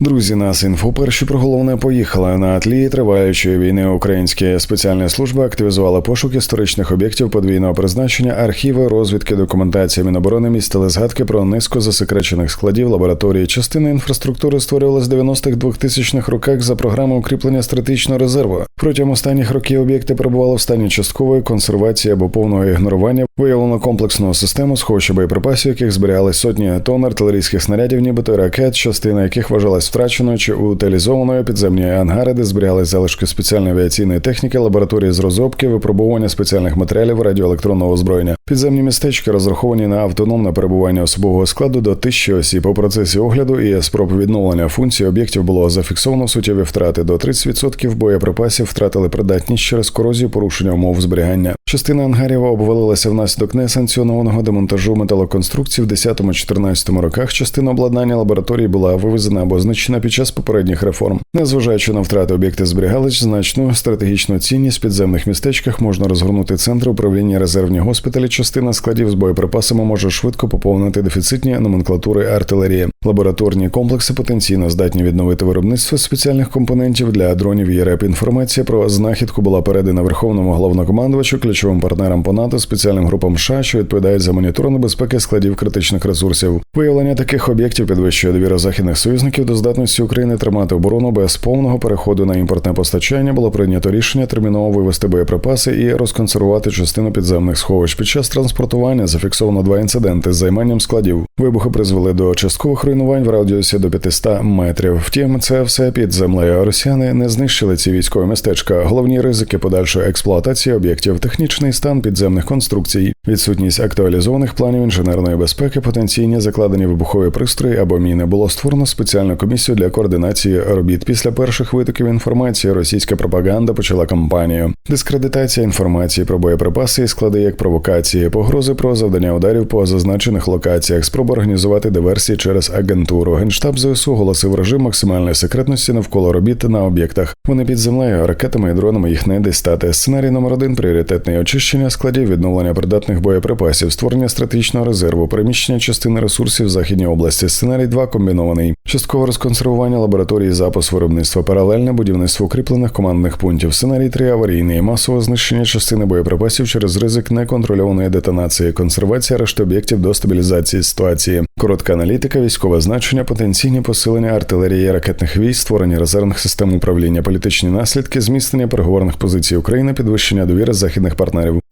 Друзі, нас інфо перші про головне поїхали на тлі триваючої війни. Українські спеціальні служби активізували пошук історичних об'єктів подвійного призначення, архіви, розвідки, документація Міноборони містили згадки про низку засекречених складів лабораторії. Частина інфраструктури створювалась в 90-х 2000-х роках за програмою укріплення стратегічного резерву. Протягом останніх років об'єкти перебували в стані часткової консервації або повного ігнорування. Виявлено комплексну систему сховища боєприпасів, яких зберігали сотні тонн артилерійських снарядів, нібито ракет, частина яких вважалась втраченою чи утилізованою підземні ангари, де зберігали залишки спеціальної авіаційної техніки, лабораторії з розробки, випробування спеціальних матеріалів радіоелектронного озброєння. Підземні містечка розраховані на автономне перебування особового складу до тисячі осіб. У процесі огляду і спроб відновлення функцій об'єктів було зафіксовано суттєві втрати. До 30% боєприпасів втратили придатність через корозію порушення умов зберігання. Частина ангарів обвалилася внаслідок несанкціонованого демонтажу металоконструкцій в 10-14 роках. Частина обладнання лабораторії була вивезена або знищена під час попередніх реформ. Незважаючи на втрати, об'єкти зберігали значну стратегічну цінність в підземних містечках. Можна розгорнути центри управління резервні госпіталі. Частина складів з боєприпасами може швидко поповнити дефіцитні номенклатури артилерії. Лабораторні комплекси потенційно здатні відновити виробництво спеціальних компонентів для дронів і. Інформація про знахідку була передана верховному головнокомандувачу, ключовим партнерам по НАТО, спеціальним групам США, що відповідають за моніторинг безпеки складів критичних ресурсів. Виявлення таких об'єктів підвищує довіру західних союзників до здатності України тримати оборону без повного переходу на імпортне постачання. Було прийнято рішення терміново вивести боєприпаси і розконсервувати частину підземних сховищ. Під час транспортування зафіксовано два інциденти з займанням складів. Вибухи призвели до часткових руйнувань в радіусі до 500 метрів. Втім, це все під землею. Росіяни не знищили ці військові містечка. Головні ризики подальшої експлуатації об'єктів, технічний стан підземних конструкцій, відсутність актуалізованих планів інженерної безпеки, потенційні закладені вибухові пристрої або міни. Було створено спеціальну комісію для координації робіт. Після перших витоків інформації російська пропаганда почала кампанію. Дискредитація інформації про боєприпаси і склади як провокації, погрози про завдання ударів по зазначених локаціях, спроба організувати диверсії через агентуру. Генштаб ЗСУ оголосив режим максимальної секретності навколо робіт на об'єктах. Вони під землею, ракетами і дронами їх не дістати. Сценарій номер один пріоритетний очищення складів, відновлення придатних боєприпасів, створення стратегічного резерву, переміщення частини ресурсів в західній області. Сценарій 2 комбінований, часткове розконсервування лабораторії, запуск виробництва, паралельне будівництво укріплених командних пунктів. Сценарій 3 аварійний, масове знищення частини боєприпасів через ризик неконтрольованої детонації, консервація решти об'єктів до стабілізації ситуації. Коротка аналітика, військове значення, потенційні посилення артилерії, ракетних військ, створення резервних систем управління, політичні наслідки, зміцнення переговорних позицій України, підвищення довіри західних партнерів.